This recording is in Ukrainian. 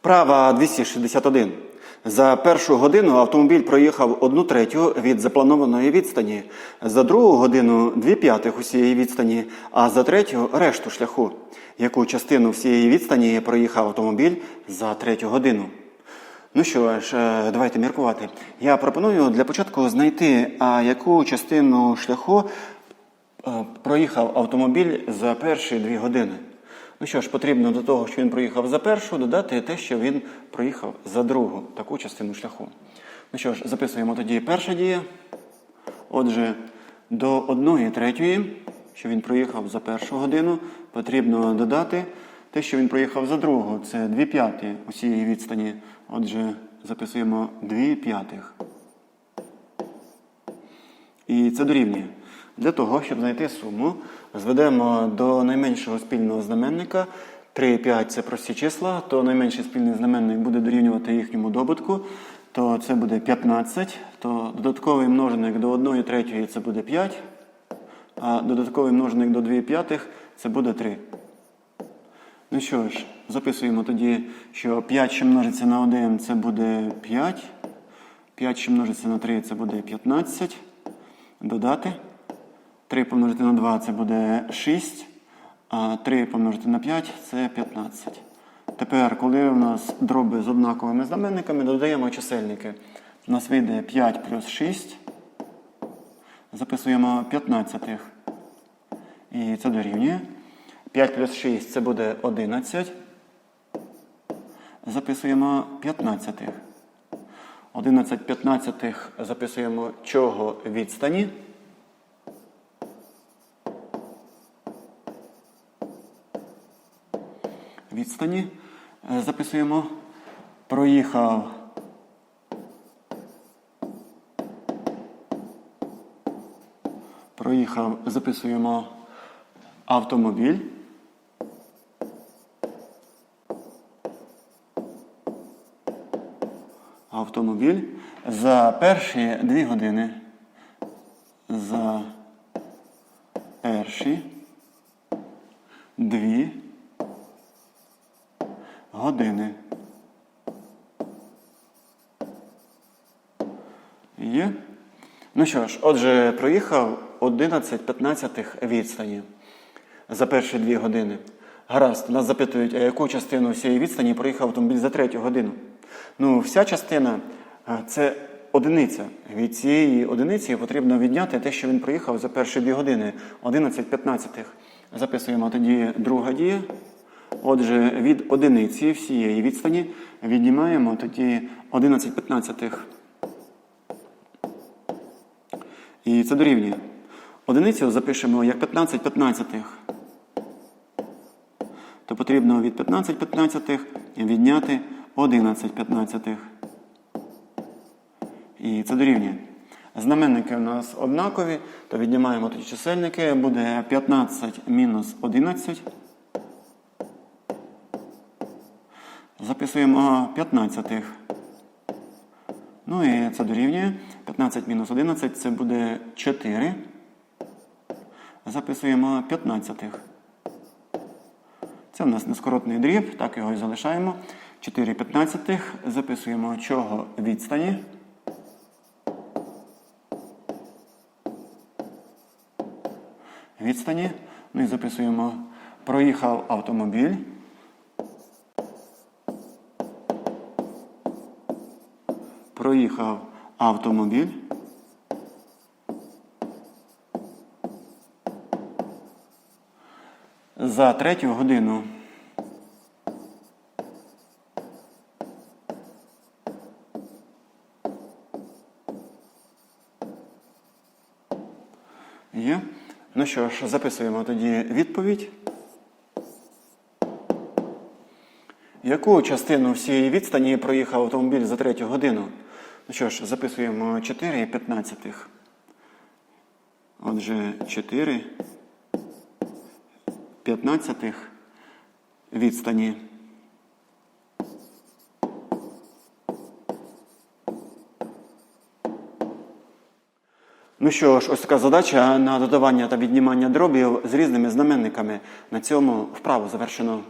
Вправа 261. За першу годину автомобіль проїхав одну третю від запланованої відстані, за другу годину дві п'ятих усієї відстані, а за третю решту шляху. Яку частину всієї відстані проїхав автомобіль за третю годину? Ну що ж, е, давайте міркувати. Я пропоную для початку знайти, а яку частину шляху е, проїхав автомобіль за перші дві години. Ну що ж, потрібно до того, що він проїхав за першу, додати те, що він проїхав за другу, таку частину шляху. Ну що ж, записуємо тоді перша дія. Отже, до одної третьої, що він проїхав за першу годину, потрібно додати те, що він проїхав за другу. Це дві п'яті усієї відстані. Отже, записуємо дві п'ятих. І це дорівнює. Для того, щоб знайти суму, зведемо до найменшого спільного знаменника. 3 і 5 це прості числа, то найменший спільний знаменник буде дорівнювати їхньому добутку, то це буде 15, то додатковий множник до 1 третьої це буде 5, а додатковий множник до 2 п'ятих це буде 3. Ну що ж, записуємо тоді, що 5, що множиться на 1, це буде 5. 5, що множиться на 3, це буде 15. Додати. 3 помножити на 2 це буде 6. А 3 помножити на 5 це 15. Тепер, коли у нас дроби з однаковими знаменниками, додаємо чисельники. У нас вийде 5 плюс 6. Записуємо 15. І це дорівнює. 5 плюс 6 це буде 11. Записуємо 15. 11 п'ятнадцятих записуємо чого відстані. Відстані Е, записуємо проїхав проїхав, записуємо автомобіль. Автомобіль за перші дві години. За перші дві години. Є? Ну що ж, отже, проїхав 11-15 відстані за перші дві години. Гаразд, нас запитують, а яку частину всієї відстані проїхав автомобіль за третю годину. Ну, вся частина це одиниця. Від цієї одиниці потрібно відняти те, що він проїхав за перші дві години. 11-15. Записуємо тоді друга дія. Отже, від одиниці всієї відстані віднімаємо тоді 11-15. І це дорівнює. Одиницю запишемо як 15 п'ятнадцятих. То потрібно від 15 п'ятнадцятих відняти 11 п'ятнадцятих. І це дорівнює. Знаменники у нас однакові, то віднімаємо тоді чисельники. Буде 15 мінус 11. Записуємо 15. Ну і це дорівнює. 15 мінус 11 це буде 4. Записуємо 15. Це в нас нескоротний дріб, так його і залишаємо. 4 п'ятнадцятих. Записуємо чого відстані. Відстані. Ну і записуємо проїхав автомобіль. Проїхав автомобіль. За третю годину. Є. Ну що ж, записуємо тоді відповідь. Яку частину всієї відстані проїхав автомобіль за третю годину? Ну що ж, записуємо 4 п'ятнадцятих. Отже, 4 п'ятнадцятих відстані. Ну що ж, ось така задача на додавання та віднімання дробів з різними знаменниками. На цьому вправу завершено.